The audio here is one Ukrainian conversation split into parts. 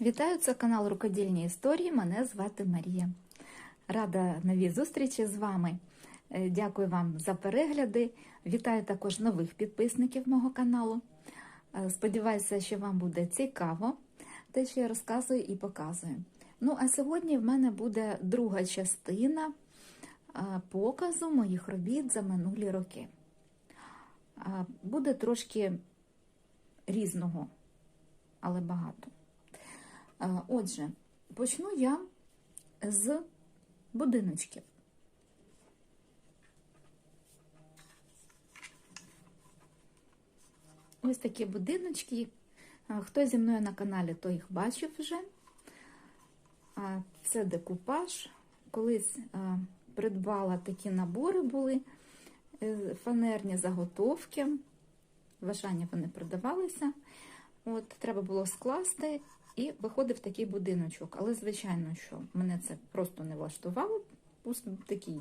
Вітаю, це канал Рукодільні історії. Мене звати Марія. Рада новій зустрічі з вами. Е, Дякую вам за перегляди. Вітаю також нових підписників мого каналу. Е, Сподіваюся, що вам буде цікаво те, що я розказую і показую. Ну, а сьогодні в мене буде друга частина е, показу моїх робіт за минулі роки. Буде трошки різного, але багато. Отже, почну я з будиночків. Ось такі будиночки. Хто зі мною на каналі, той їх бачив вже. Це декупаж. Колись придбала такі набори були е, фанерні заготовки. В Ашані вони продавалися. От, треба було скласти, і виходив такий будиночок. Але, звичайно, що мене це просто не влаштувало. Пусть такий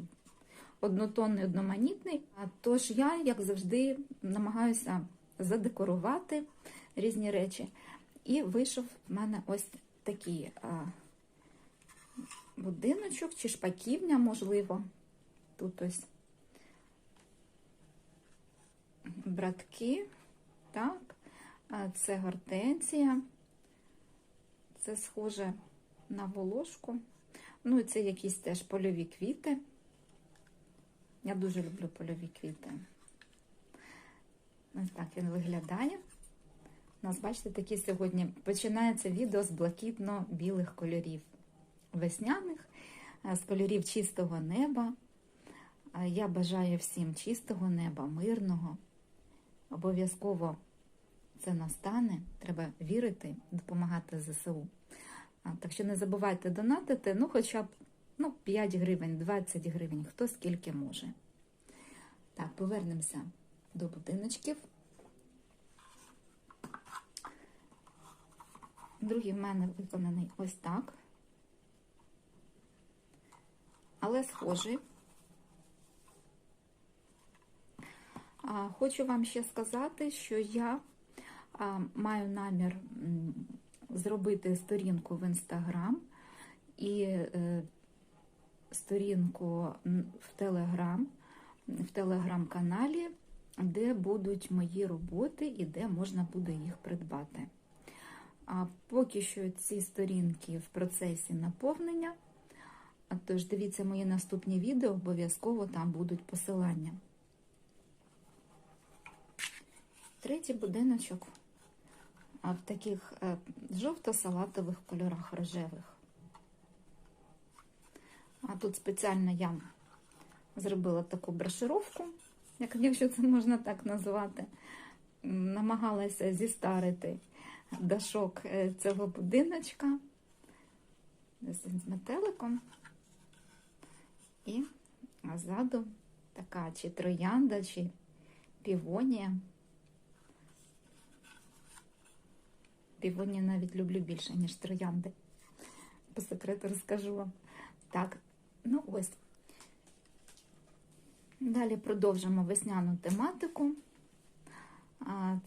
однотонний, одноманітний. Тож я, як завжди, намагаюся задекорувати різні речі. І вийшов в мене ось такий а, будиночок чи шпаківня, можливо. Тут ось братки, так, це гортензія. Це схоже на волошку. Ну, і це якісь теж польові квіти. Я дуже люблю польові квіти. Ось так він виглядає. У нас, бачите, такі сьогодні починається відео з блакитно-білих кольорів весняних, з кольорів чистого неба. Я бажаю всім чистого неба, мирного. Обов'язково це настане. Треба вірити, допомагати ЗСУ. Так що не забувайте донатити, ну, хоча б ну, 5 гривень, 20 гривень, хто скільки може. Так, повернемося до будиночків. Другий в мене виконаний ось так. Але схожий. Хочу вам ще сказати, що я маю намір зробити сторінку в Інстаграм і е, сторінку в Телеграм, в телеграм-каналі, де будуть мої роботи і де можна буде їх придбати. А поки що ці сторінки в процесі наповнення. Тож дивіться мої наступні відео, обов'язково там будуть посилання. Третій будиночок в таких е, жовто-салатових кольорах рожевих. А тут спеціально я зробила таку брошировку, як, якщо це можна так назвати. Намагалася зістарити дашок е, цього будиночка з метеликом. І ззаду така чи троянда, чи півонія. Півонію навіть люблю більше, ніж троянди. По секрету розкажу вам. Так, ну ось. Далі продовжимо весняну тематику.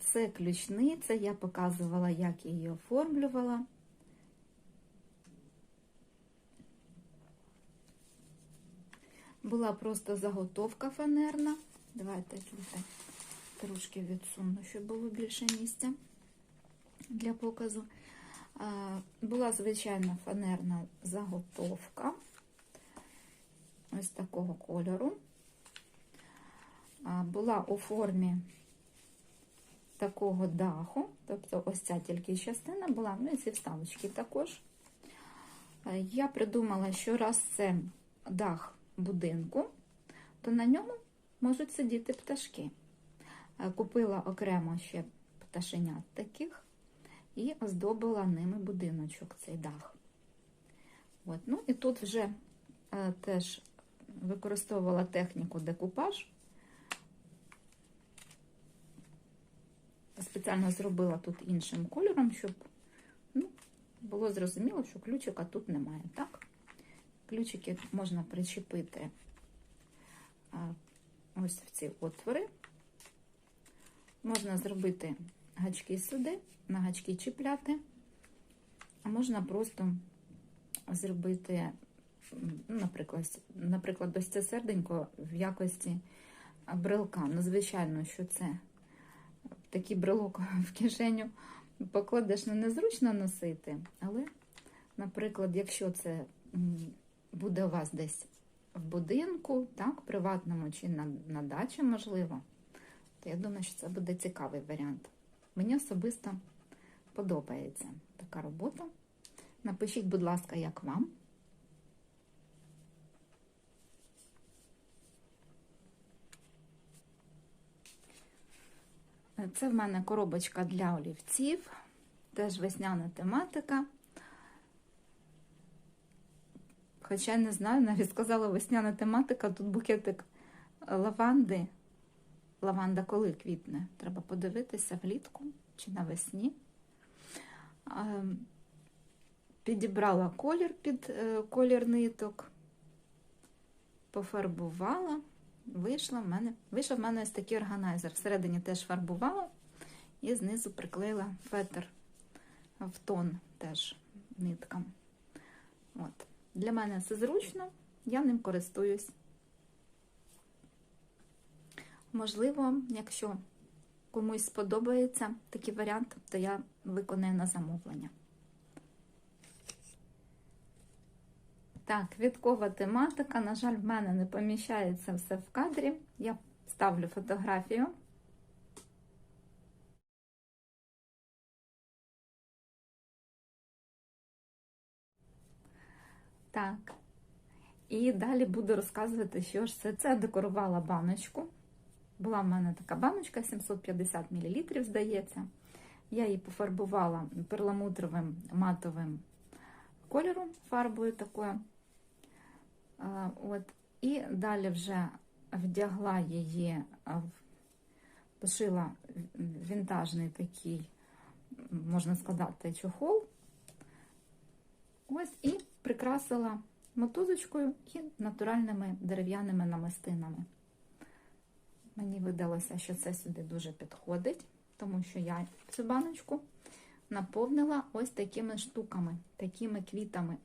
Це ключниця, я показувала, як я її оформлювала. Була просто заготовка фанерна. Давайте трошки відсуну, щоб було більше місця для показу. Була звичайна фанерна заготовка ось такого кольору. Була у формі такого даху, тобто ось ця тільки частина була, ну і ці вставочки також. Я придумала, що раз це дах будинку, то на ньому можуть сидіти пташки. Купила окремо ще пташенят таких і оздобила ними будиночок, цей дах. От. Ну І тут вже е, теж використовувала техніку декупаж. Спеціально зробила тут іншим кольором, щоб ну, було зрозуміло, що ключика тут немає. Так? Ключики можна причепити ось в ці отвори. Можна зробити гачки сюди, на гачки чіпляти, А можна просто зробити, наприклад, наприклад, ось це серденько в якості брелка. Ну, звичайно, що це такий брелок в кишеню покладеш, ну, незручно носити, але, наприклад, якщо це буде у вас десь в будинку, так, приватному чи на, на дачі, можливо, то я думаю, що це буде цікавий варіант. Мені особисто подобається така робота. Напишіть, будь ласка, як вам. Це в мене коробочка для олівців, теж весняна тематика. Хоча я не знаю, навіть сказала весняна тематика, тут букетик лаванди. Лаванда коли квітне? Треба подивитися влітку чи навесні. Підібрала колір під е, колір ниток, пофарбувала, вийшла в мене, вийшов в мене ось такий органайзер. Всередині теж фарбувала і знизу приклеїла фетр в тон теж ниткам. От. Для мене це зручно, я ним користуюсь. Можливо, якщо комусь сподобається такий варіант, то я виконаю на замовлення. Так, квіткова тематика. На жаль, в мене не поміщається все в кадрі. Я ставлю фотографію. Так. І далі буду розказувати, що ж це. Це декорувала баночку. Була в мене така баночка 750 мл, здається. Я її пофарбувала перламутровим матовим кольором, фарбою такою. От. І далі вже вдягла її, пошила вінтажний такий, можна сказати, чохол. Ось і прикрасила мотузочкою і натуральними дерев'яними намистинами. Мені видалося, що це сюди дуже підходить, тому що я цю баночку наповнила ось такими штуками, такими квітами.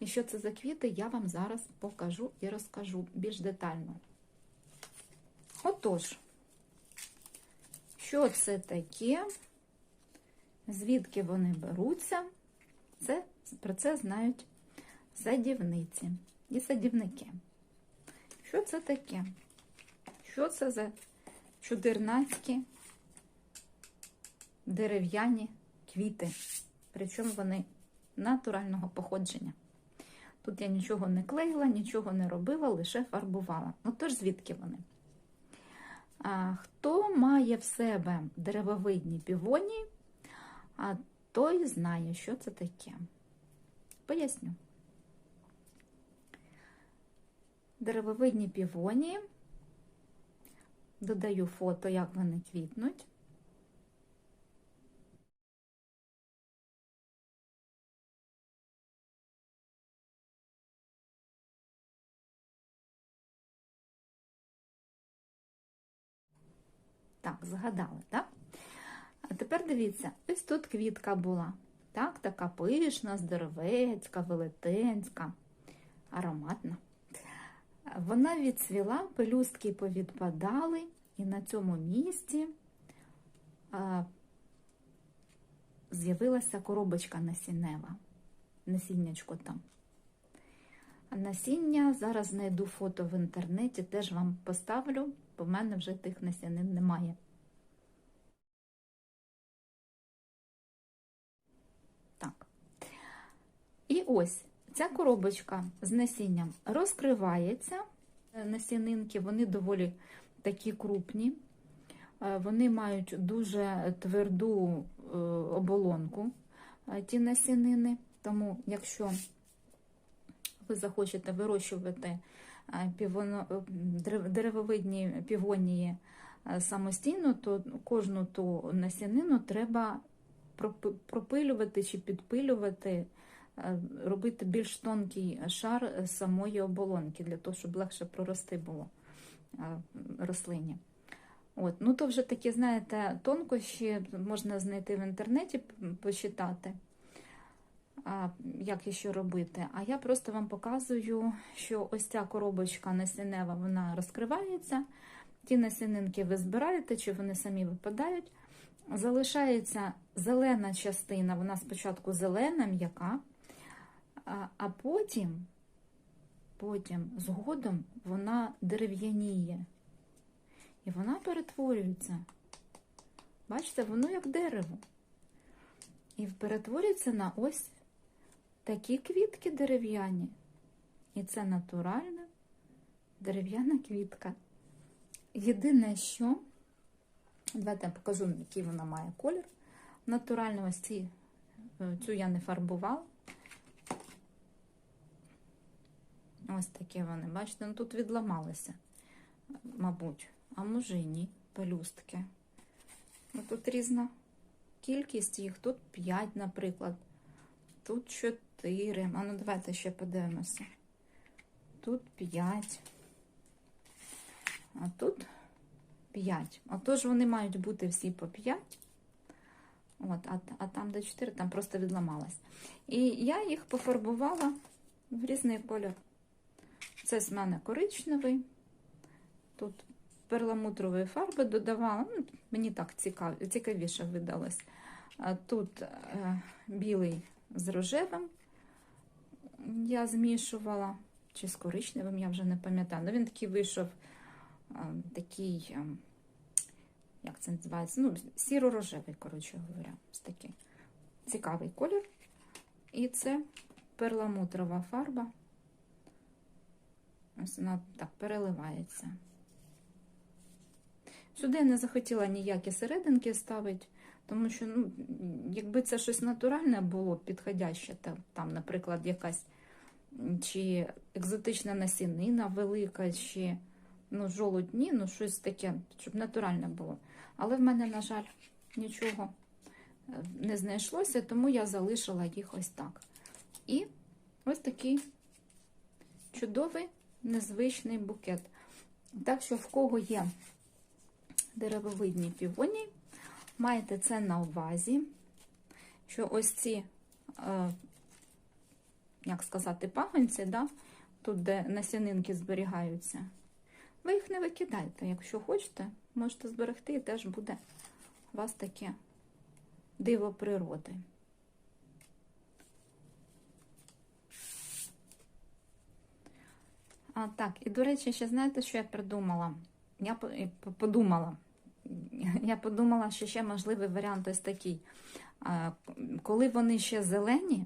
І що це за квіти, я вам зараз покажу і розкажу більш детально. Отож, що це таке, звідки вони беруться, це, про це знають садівниці і садівники. Що це таке? Що це за чудернацькі дерев'яні квіти? Причому вони натурального походження. Тут я нічого не клеїла, нічого не робила, лише фарбувала. Отож, звідки вони? А, Хто має в себе деревовидні півонії, а той знає, що це таке. Поясню. Деревовидні півонії. Додаю фото, як вони квітнуть. Так, згадали, так? А тепер дивіться, ось тут квітка була. Так, така пишна, здоровецька, велетенська, ароматна. Вона відцвіла, пелюстки повідпадали, і на цьому місці з'явилася коробочка насіннева, насіннячко там. Насіння зараз знайду фото в інтернеті, теж вам поставлю, бо в мене вже тих насінин немає. Так. І ось ця коробочка з насінням розкривається. Насінинки, вони доволі такі крупні. Е, Вони мають дуже тверду е, оболонку, е, ті насінини. Тому, якщо ви захочете вирощувати деревовидні півонії самостійно, то кожну ту насінину треба пропилювати чи підпилювати, робити більш тонкий шар самої оболонки, для того, щоб легше прорости було рослині. От. Ну, то вже такі, знаєте, тонкощі можна знайти в інтернеті, почитати. а, як і що робити. А я просто вам показую, що ось ця коробочка насіннева, вона розкривається. Ті насінинки ви збираєте, чи вони самі випадають. Залишається зелена частина, вона спочатку зелена, м'яка, а потім, потім згодом вона дерев'яніє. І вона перетворюється. Бачите, воно як дерево. І перетворюється на ось такі квітки дерев'яні. І це натуральна дерев'яна квітка. Єдине, що, давайте я покажу, який вона має колір. Натурально ось ці, е, цю я не фарбувала. Ось такі вони, бачите, ну тут відламалися, мабуть, а може і ні, пелюстки. Ну, тут різна кількість їх, тут 5, наприклад, тут 4. А ну давайте ще подивимося. Тут 5. А тут 5. Отож, вони мають бути всі по 5. От, а, а там, де 4, там просто відламалось. І я їх пофарбувала в різний кольор. Це з мене коричневий. Тут перламутрової фарби додавала. Ну, мені так цікав, цікавіше видалось. Тут е, білий з рожевим я змішувала, чи з коричневим, я вже не пам'ятаю. Ну, він такий вийшов е, такий, е, як це називається? Ну, сіро-рожевий, коротше говоря, ось такий цікавий колір. І це перламутрова фарба. Ось вона так переливається. Сюди я не захотіла ніякі серединки ставити, тому що, ну, якби це щось натуральне було, підходяще, там, наприклад, якась чи екзотична насінина велика, чи ну, жолудні, ну, щось таке, щоб натуральне було. Але в мене, на жаль, нічого не знайшлося, тому я залишила їх ось так. І ось такий чудовий незвичний букет. Так що, в кого є деревовидні півоні, маєте це на увазі, що ось ці, е, як сказати, пагонці, да, тут, де насінинки зберігаються, ви їх не викидайте. Якщо хочете, можете зберегти, і теж буде у вас таке диво природи. А, так, і до речі, ще знаєте, що я придумала? Я подумала. Я подумала, що ще можливий варіант ось такий. Коли вони ще зелені,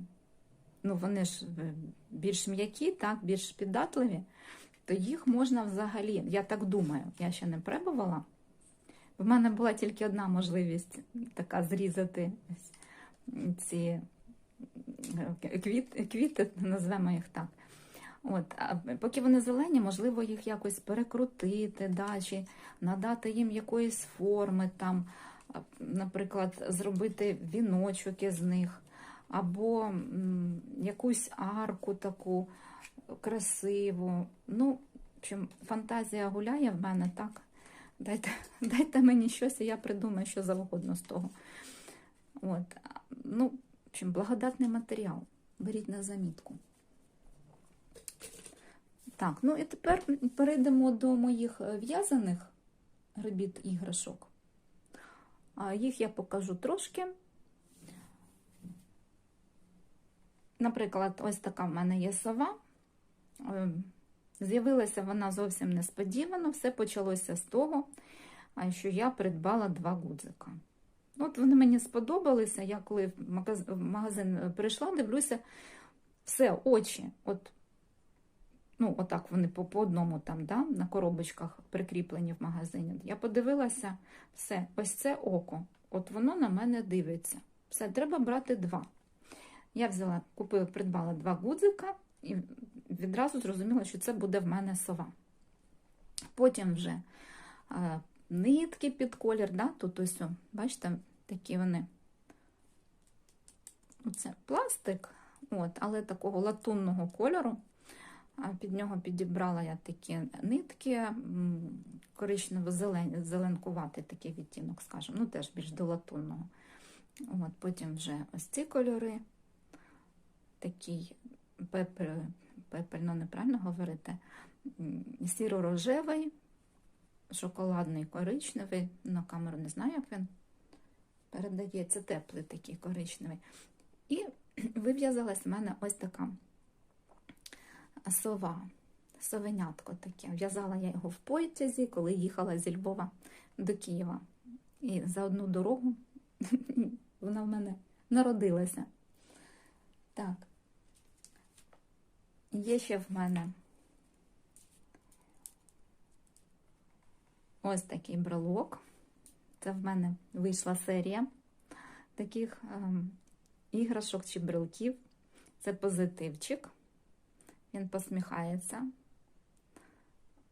ну вони ж е, більш м'які, так, більш піддатливі, то їх можна взагалі, я так думаю, я ще не пробувала. В мене була тільки одна можливість така зрізати ці е, квіти, квіти назвемо їх так. От, а Поки вони зелені, можливо, їх якось перекрутити, да, чи надати їм якоїсь форми, там, наприклад, зробити віночок із них, або м, якусь арку таку красиву. Ну, общем, фантазія гуляє в мене, так? Дайте дайте мені щось, і я придумаю, що завгодно з того. От, ну, общем, благодатний матеріал. Беріть на замітку. Так, ну і тепер перейдемо до моїх е, в'язаних робіт іграшок. Їх я покажу трошки. Наприклад, ось така в мене є сова. Е, з'явилася вона зовсім несподівано, все почалося з того, що я придбала два гудзика. От вони мені сподобалися. Я коли в магазин прийшла, дивлюся, все, очі. От Ну, отак вони по, по одному там, да, на коробочках прикріплені в магазині. Я подивилася, все, ось це око. От воно на мене дивиться. Все, треба брати два. Я взяла, купила, придбала два гудзика і відразу зрозуміла, що це буде в мене сова. Потім вже а, нитки під колір, да, тут ось, бачите, такі вони. Оце пластик, от, але такого латунного кольору. Під нього підібрала я такі нитки, коричнево-зеленкуватий такий відтінок, скажімо, ну теж більш до латунного. От, Потім вже ось ці кольори. такий пепель, пепельно неправильно говорити, сіро-рожевий, шоколадний коричневий. На камеру не знаю, як він передається, теплий такий коричневий. І вив'язалась в мене ось така сова, совенятко таке. В'язала я його в потязі, коли їхала зі Львова до Києва. І за одну дорогу вона в мене народилася. Так. Є ще в мене ось такий брелок. Це в мене вийшла серія таких ем, іграшок чи брелків. Це позитивчик. Він посміхається.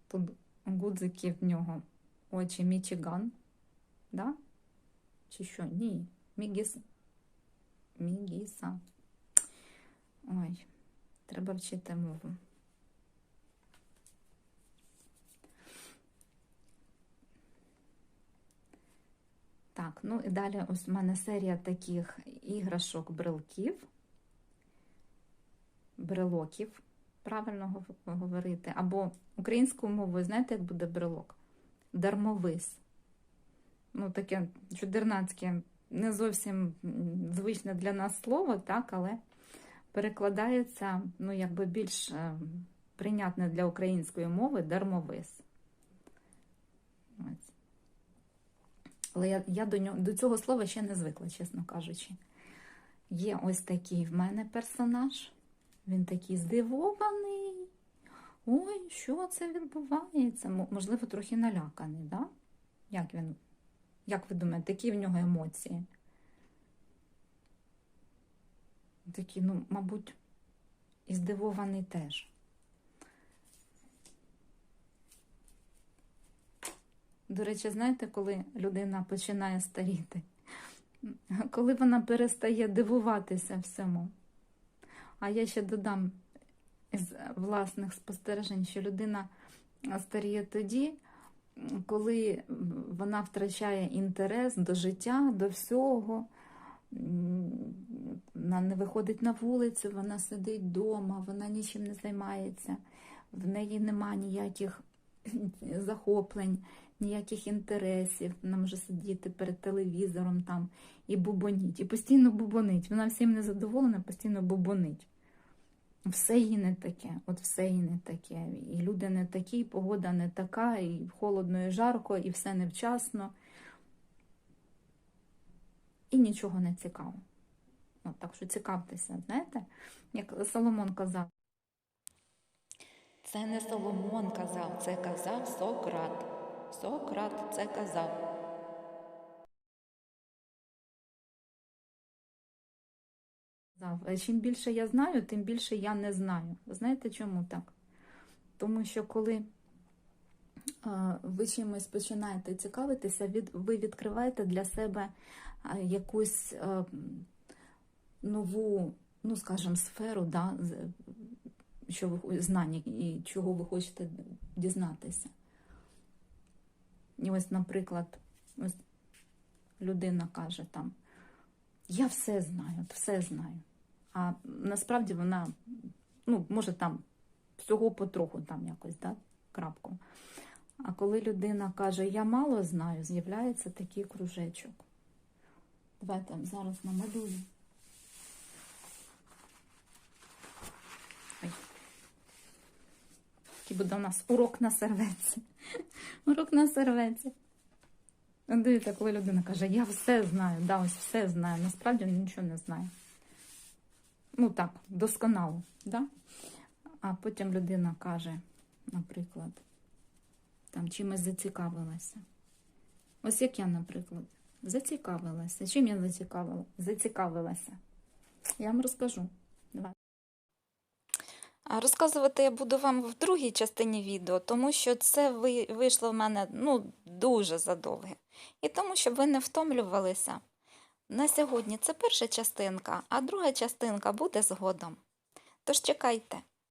Тут гудзики в нього очі Мічиган. Да? Чи що? Ні. Мігіс. Мігіса. Ой, треба вчити мову. Так, ну і далі ось в мене серія таких іграшок брелків, брелоків, правильно говорити, або українською мовою, знаєте, як буде брелок? Дармовис. Ну, таке чудернацьке, не зовсім звичне для нас слово, так, але перекладається, ну, якби більш е, прийнятне для української мови дармовис. Ось. Але я, я до, нього, до цього слова ще не звикла, чесно кажучи. Є ось такий в мене персонаж. Він такий здивований. Ой, що це відбувається? Можливо, трохи наляканий, да? Як він? Як ви думаєте, які в нього емоції? Такі, ну, мабуть, і здивований теж. До речі, знаєте, коли людина починає старіти? Коли вона перестає дивуватися всьому. А я ще додам з власних спостережень, що людина старіє тоді, коли вона втрачає інтерес до життя, до всього. Вона не виходить на вулицю, вона сидить вдома, вона нічим не займається, в неї нема ніяких захоплень, ніяких інтересів. Вона може сидіти перед телевізором там і бубоніть, і постійно бубонить. Вона всім незадоволена, постійно бубонить. Все їй не таке, от все їй не таке. І люди не такі, і погода не така, і холодно, і жарко, і все невчасно. І нічого не цікаво. От, так що цікавтеся, знаєте, як Соломон казав. Це не Соломон казав, це казав Сократ. Сократ це казав. «Е, Чим більше я знаю, тим більше я не знаю. Знаєте, чому так? Тому що коли е, ви чимось починаєте цікавитися, ви відкриваєте для себе е, якусь нову, ну скажімо, сферу да, що ви знань і чого ви хочете дізнатися. І ось, наприклад, ось людина каже там, я все знаю, все знаю. А насправді вона, ну, може там всього потроху там якось, да, крапку. А коли людина каже, я мало знаю, з'являється такий кружечок. Давайте зараз намалюю. Який буде у нас урок на серветці. Урок на серветці. Дивіться, коли людина каже, я все знаю, да, ось все знаю, насправді нічого не знаю. Ну так, досконало, да? А потім людина каже, наприклад, там чимось зацікавилася. Ось як я, наприклад, зацікавилася. Чим я зацікавила? зацікавилася? Я вам розкажу. Давай. Розказувати я буду вам в другій частині відео, тому що це вийшло в мене ну, дуже задовге. І тому, щоб ви не втомлювалися. На сьогодні це перша частинка, а друга частинка буде згодом. Тож чекайте.